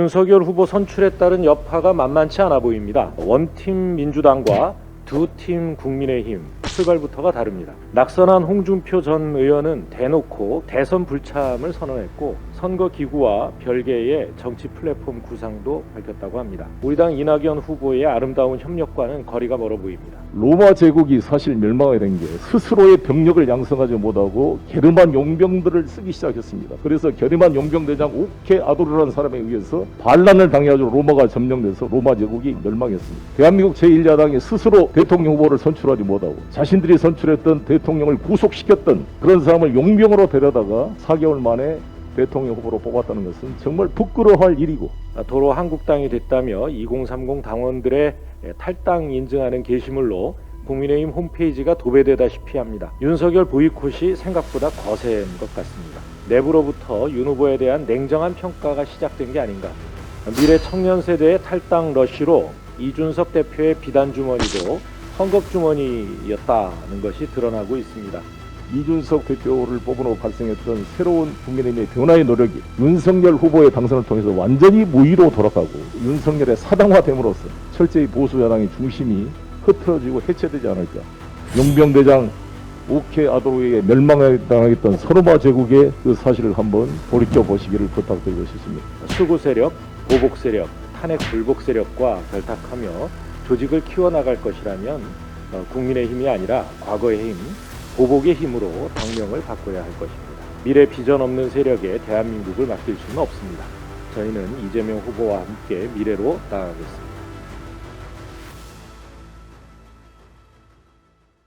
윤석열 후보 선출에 따른 여파가 만만치 않아 보입니다. 원팀 민주당과 두 팀 국민의힘 출발부터가 다릅니다. 낙선한 홍준표 전 의원은 대놓고 대선 불참을 선언했고 선거 기구와 별개의 정치 플랫폼 구상도 밝혔다고 합니다. 우리 당 이낙연 후보의 아름다운 협력과는 거리가 멀어 보입니다. 로마 제국이 사실 멸망하게 된게 스스로의 병력을 양성하지 못하고 게르만 용병들을 쓰기 시작했습니다. 그래서 게르만 용병 대장 오케 아도르라는 사람에 의해서 반란을 당해가지고 로마가 점령돼서 로마 제국이 멸망했습니다. 대한민국 제1야당이 스스로 대통령 후보를 선출하지 못하고 자신들이 선출했던 대통령을 구속시켰던 그런 사람을 용병으로 데려다가 4개월 만에 대통령 후보로 뽑았다는 것은 정말 부끄러워할 일이고 도로 한국당이 됐다며 2030 당원들의 탈당 인증하는 게시물로 국민의힘 홈페이지가 도배되다시피 합니다. 윤석열 보이콧이 생각보다 거센 것 같습니다. 내부로부터 윤 후보에 대한 냉정한 평가가 시작된 게 아닌가. 미래 청년 세대의 탈당 러쉬로 이준석 대표의 비단 주머니도 헌금 주머니였다는 것이 드러나고 있습니다. 이준석 대표를 후 발생했던 새로운 국민의힘의 변화의 노력이 윤석열 후보의 당선을 통해서 완전히 무위로 돌아가고 윤석열의 사당화됨으로써 철저히 보수 야당의 중심이 흐트러지고 해체되지 않을까. 용병대장 오케 아도르에게 멸망당했던 서로마 제국의 그 사실을 한번 돌이켜 보시기를 부탁드리고 싶습니다. 수구 세력, 보복 세력, 탄핵 불복 세력과 결탁하며 조직을 키워나갈 것이라면 어, 국민의 힘이 아니라 과거의 힘, 보복의 힘으로 당명을 바꿔야 할 것입니다. 미래 비전 없는 세력에 대한민국을 맡길 수는 없습니다. 저희는 이재명 후보와 함께 미래로 나아가겠습니다.